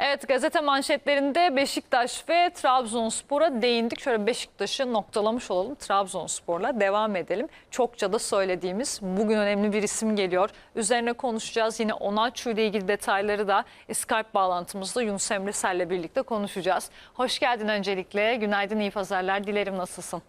Evet gazete manşetlerinde Beşiktaş ve Trabzonspor'a değindik. Şöyle Beşiktaş'ı noktalamış olalım. Trabzonspor'la devam edelim. Çokça da söylediğimiz bugün önemli bir isim geliyor. Üzerine konuşacağız. Yine Onaçu ile ilgili detayları da Skype bağlantımızda Yunus Emre Sel'le birlikte konuşacağız. Hoş geldin öncelikle. Günaydın, iyi pazarlar. Dilerim nasılsın?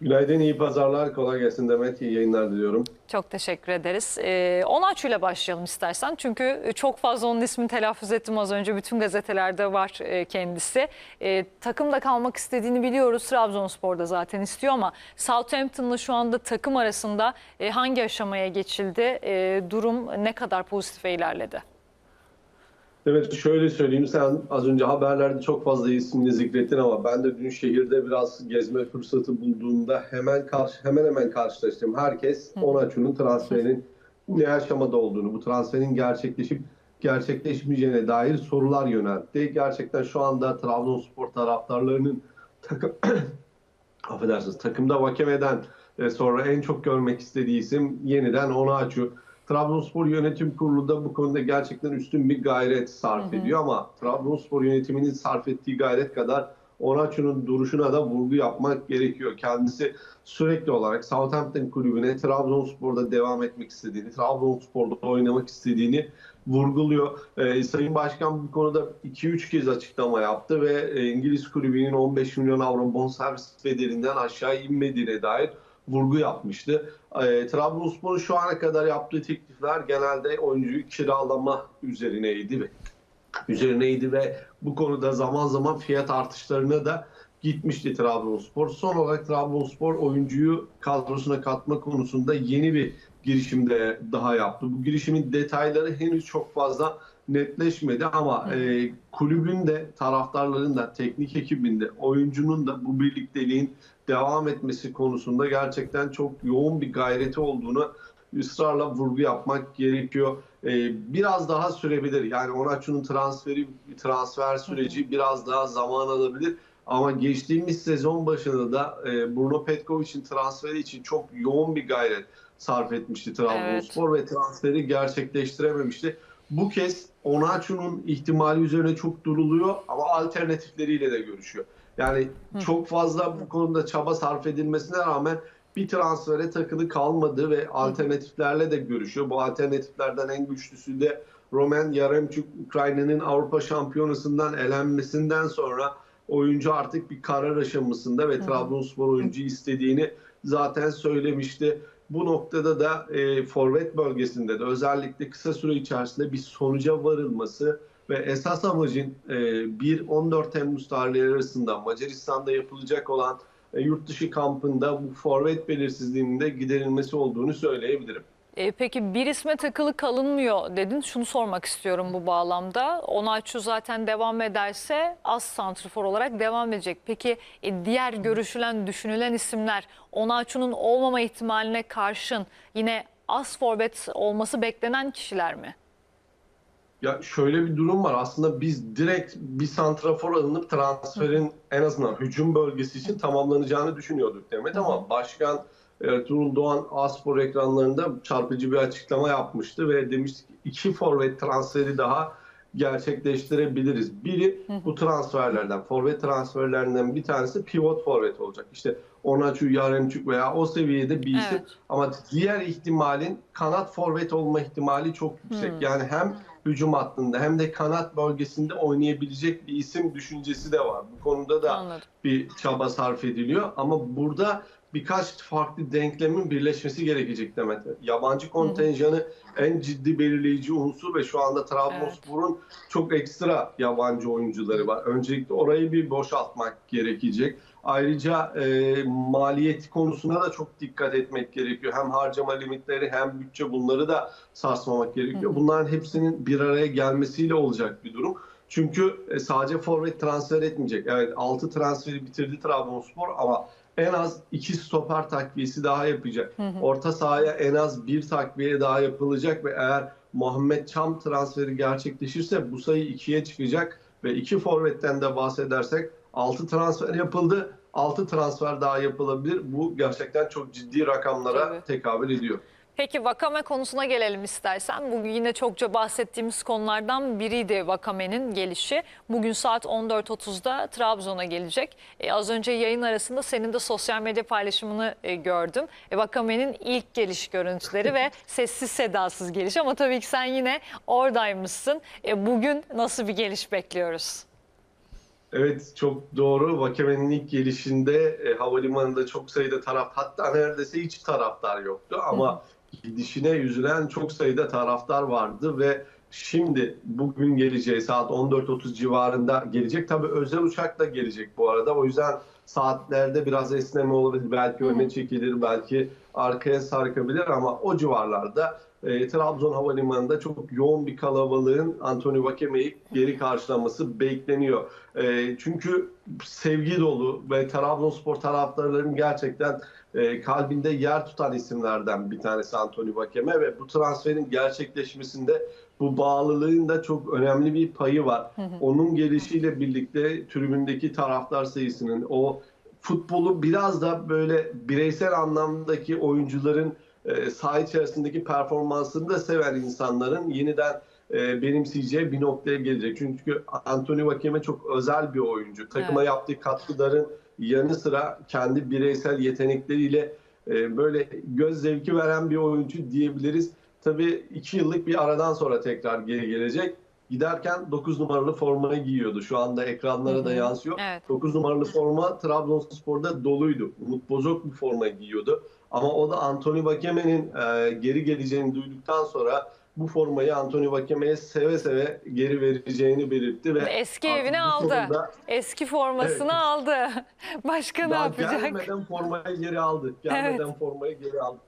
Günaydın, iyi pazarlar. Kolay gelsin Demet. İyi yayınlar diliyorum. Çok teşekkür ederiz. Ee, Onaçu ile başlayalım istersen. Çünkü çok fazla onun ismini telaffuz ettim az önce. Bütün gazetelerde var e, kendisi. E, takımda kalmak istediğini biliyoruz. Trabzonspor'da zaten istiyor ama Southampton'la şu anda takım arasında e, hangi aşamaya geçildi? E, durum ne kadar pozitife ilerledi? Evet şöyle söyleyeyim sen az önce haberlerde çok fazla ismini zikrettin ama ben de dün şehirde biraz gezme fırsatı bulduğumda hemen karşı hemen hemen karşılaştım. Herkes Onaçu'nun transferinin ne aşamada olduğunu, bu transferin gerçekleşip gerçekleşmeyeceğine dair sorular yöneltti. Gerçekten şu anda Trabzonspor taraftarlarının takım affedersiniz takımda Vakeme'den e, sonra en çok görmek istediği isim yeniden Onaçu. Trabzonspor Yönetim Kurulu da bu konuda gerçekten üstün bir gayret sarf ediyor ama Trabzonspor yönetiminin sarf ettiği gayret kadar Onaçu'nun duruşuna da vurgu yapmak gerekiyor. Kendisi sürekli olarak Southampton kulübüne Trabzonspor'da devam etmek istediğini, Trabzonspor'da oynamak istediğini vurguluyor. Ee, Sayın Başkan bu konuda 2-3 kez açıklama yaptı ve e, İngiliz kulübünün 15 milyon avro bonservis bedelinden aşağı inmediğine dair vurgu yapmıştı. E, Trabzonspor'un şu ana kadar yaptığı teklifler genelde oyuncuyu kiralama üzerineydi ve üzerineydi ve bu konuda zaman zaman fiyat artışlarına da gitmişti Trabzonspor. Son olarak Trabzonspor oyuncuyu kadrosuna katma konusunda yeni bir girişimde daha yaptı. Bu girişimin detayları henüz çok fazla netleşmedi ama e, kulübün de taraftarların da teknik ekibinde oyuncunun da bu birlikteliğin devam etmesi konusunda gerçekten çok yoğun bir gayreti olduğunu ısrarla vurgu yapmak gerekiyor. Ee, biraz daha sürebilir. Yani Onaçu'nun transferi, transfer süreci biraz daha zaman alabilir. Ama geçtiğimiz sezon başında da e, Bruno Petkovic'in transferi için çok yoğun bir gayret sarf etmişti Trabzonspor ve transferi gerçekleştirememişti. Bu kez Onaçu'nun ihtimali üzerine çok duruluyor ama alternatifleriyle de görüşüyor. Yani çok fazla bu konuda çaba sarf edilmesine rağmen bir transfere takılı kalmadı ve alternatiflerle de görüşüyor. Bu alternatiflerden en güçlüsü de Roman Yaremchuk Ukrayna'nın Avrupa Şampiyonası'ndan elenmesinden sonra oyuncu artık bir karar aşamasında ve Trabzonspor oyuncu istediğini zaten söylemişti. Bu noktada da e, forvet bölgesinde de özellikle kısa süre içerisinde bir sonuca varılması ve esas amacın e, 1-14 Temmuz tarihleri arasında Macaristan'da yapılacak olan e, yurt dışı kampında bu forvet belirsizliğinin de giderilmesi olduğunu söyleyebilirim. E, peki bir isme takılı kalınmıyor dedin. Şunu sormak istiyorum bu bağlamda. Onaçu zaten devam ederse az santrfor olarak devam edecek. Peki e, diğer görüşülen, düşünülen isimler Onaçu'nun olmama ihtimaline karşın yine az forvet olması beklenen kişiler mi? Ya şöyle bir durum var. Aslında biz direkt bir santrafor alınıp transferin en azından hücum bölgesi için tamamlanacağını düşünüyorduk Demet ama başkan Ertuğrul Doğan Aspor ekranlarında çarpıcı bir açıklama yapmıştı ve demişti ki iki forvet transferi daha gerçekleştirebiliriz. Biri bu transferlerden, forvet transferlerinden bir tanesi pivot forvet olacak. İşte Onaçu, Yaremçuk veya o seviyede bir isim. Evet. Ama diğer ihtimalin kanat forvet olma ihtimali çok yüksek. Yani hem hücum hattında hem de kanat bölgesinde oynayabilecek bir isim düşüncesi de var. Bu konuda da Anladım. bir çaba sarf ediliyor. Ama burada birkaç farklı denklemin birleşmesi gerekecek Demet. Yabancı kontenjanı en ciddi belirleyici unsur ve şu anda Trabzonspor'un çok ekstra yabancı oyuncuları var. Öncelikle orayı bir boşaltmak gerekecek. Ayrıca e, maliyet konusuna da çok dikkat etmek gerekiyor. Hem harcama limitleri hem bütçe bunları da sarsmamak gerekiyor. Bunların hepsinin bir araya gelmesiyle olacak bir durum. Çünkü e, sadece forvet transfer etmeyecek. Evet 6 transferi bitirdi Trabzonspor ama en az 2 stoper takviyesi daha yapacak. Orta sahaya en az bir takviye daha yapılacak ve eğer Muhammed Çam transferi gerçekleşirse bu sayı 2'ye çıkacak ve iki forvetten de bahsedersek 6 transfer yapıldı. 6 transfer daha yapılabilir. Bu gerçekten çok ciddi rakamlara Tabii. tekabül ediyor. Peki Vakame konusuna gelelim istersen. Bugün yine çokça bahsettiğimiz konulardan biriydi Vakame'nin gelişi. Bugün saat 14.30'da Trabzon'a gelecek. E, az önce yayın arasında senin de sosyal medya paylaşımını e, gördüm. E, Vakame'nin ilk geliş görüntüleri ve sessiz sedasız geliş ama tabii ki sen yine oradaymışsın. E, bugün nasıl bir geliş bekliyoruz? Evet çok doğru. Vakeme'nin ilk gelişinde e, havalimanında çok sayıda taraf hatta neredeyse hiç taraftar yoktu ama gidişine yüzülen çok sayıda taraftar vardı ve şimdi bugün geleceği saat 14.30 civarında gelecek. Tabii özel uçakla gelecek bu arada. O yüzden saatlerde biraz esneme olabilir. Belki öne çekilir, belki arkaya sarkabilir ama o civarlarda e, Trabzon Havalimanı'nda çok yoğun bir kalabalığın Anthony Vakeme'yi geri karşılaması bekleniyor. E, çünkü sevgi dolu ve Trabzonspor taraftarlarının gerçekten e, kalbinde yer tutan isimlerden bir tanesi Anthony Vakeme ve bu transferin gerçekleşmesinde bu bağlılığın da çok önemli bir payı var. Onun gelişiyle birlikte tribündeki taraftar sayısının o futbolu biraz da böyle bireysel anlamdaki oyuncuların e, saha içerisindeki performansını da seven insanların yeniden e, benimseyeceği bir noktaya gelecek. Çünkü Anthony Vakeme çok özel bir oyuncu. Takıma Evet. yaptığı katkıların yanı sıra kendi bireysel yetenekleriyle e, böyle göz zevki veren bir oyuncu diyebiliriz. Tabii iki yıllık bir aradan sonra tekrar geri gelecek. Giderken 9 numaralı formayı giyiyordu. Şu anda ekranlara da yansıyor. Evet. 9 numaralı forma Trabzonspor'da doluydu. Umut Bozok bu formayı giyiyordu. Ama o da Anthony Vakeme'nin e, geri geleceğini duyduktan sonra bu formayı Anthony Vakeme'ye seve seve geri vereceğini belirtti ve Eski bu aldı. konuda Eski formasını Evet. aldı. Başka ne yapacak? gelmeden formayı geri aldı. Gelmeden formayı geri aldı.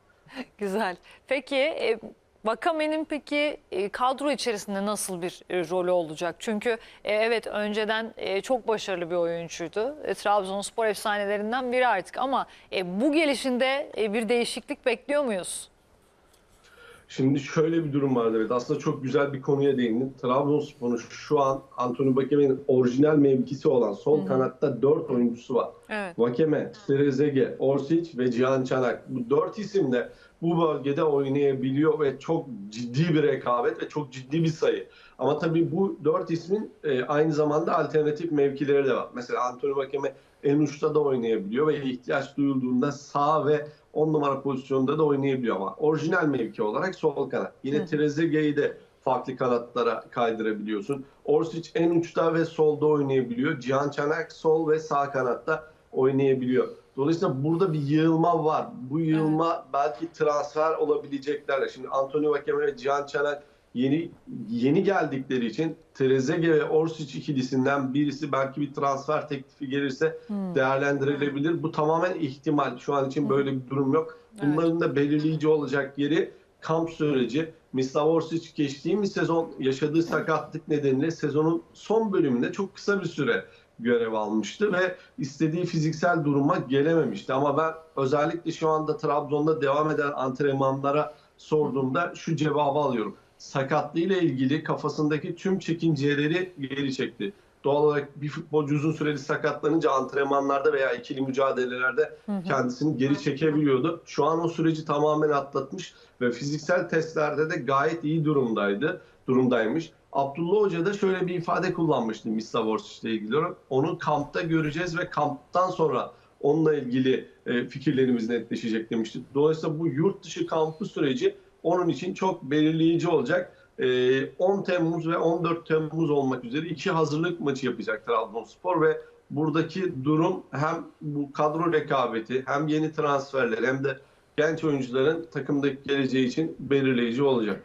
Güzel. Peki e, Vakame'nin peki e, kadro içerisinde nasıl bir e, rolü olacak? Çünkü e, evet önceden çok başarılı bir oyuncuydu. Trabzonspor efsanelerinden biri artık ama bu gelişinde bir değişiklik bekliyor muyuz? Şimdi şöyle bir durum var evet. Aslında çok güzel bir konuya değindin. Trabzonspor'un şu an Anthony Vakeme'nin orijinal mevkisi olan sol kanatta 4 oyuncusu var. Evet. Vakeme, Terezege, Orsic ve Cihan Çanak. Bu dört isim de bu bölgede oynayabiliyor ve çok ciddi bir rekabet ve çok ciddi bir sayı. Ama tabii bu dört ismin e, aynı zamanda alternatif mevkileri de var. Mesela Anthony Vakeme en uçta da oynayabiliyor ve ihtiyaç duyulduğunda sağ ve 10 numara pozisyonda da oynayabiliyor ama orijinal mevki olarak sol kanat. Yine Trezeguet'i de farklı kanatlara kaydırabiliyorsun. Orsic en uçta ve solda oynayabiliyor. Cihan Çanak sol ve sağ kanatta oynayabiliyor. Dolayısıyla burada bir yığılma var. Bu yığılma belki transfer olabilecekler. Şimdi Anthony Vakeme ve Cihan Çanak yeni yeni geldikleri için Trezeguet ve Orsic ikilisinden birisi belki bir transfer teklifi gelirse değerlendirilebilir. Bu tamamen ihtimal. Şu an için böyle bir durum yok. Bunların da belirleyici olacak yeri kamp süreci. Mislav Orsic geçtiğimiz sezon yaşadığı sakatlık nedeniyle sezonun son bölümünde çok kısa bir süre görev almıştı ve istediği fiziksel duruma gelememişti. Ama ben özellikle şu anda Trabzon'da devam eden antrenmanlara sorduğumda şu cevabı alıyorum. Sakatlığıyla ilgili kafasındaki tüm çekinceleri geri çekti. Doğal olarak bir futbolcu uzun süreli sakatlanınca antrenmanlarda veya ikili mücadelelerde kendisini geri çekebiliyordu. Şu an o süreci tamamen atlatmış ve fiziksel testlerde de gayet iyi durumdaydı, durumdaymış. Abdullah Hoca da şöyle bir ifade kullanmıştı Mislav Orsic ile ilgili olarak. Onu kampta göreceğiz ve kamptan sonra onunla ilgili e, fikirlerimiz netleşecek demişti. Dolayısıyla bu yurt dışı kampı süreci onun için çok belirleyici olacak. E, 10 Temmuz ve 14 Temmuz olmak üzere iki hazırlık maçı yapacak Trabzonspor ve buradaki durum hem bu kadro rekabeti hem yeni transferler hem de genç oyuncuların takımdaki geleceği için belirleyici olacak.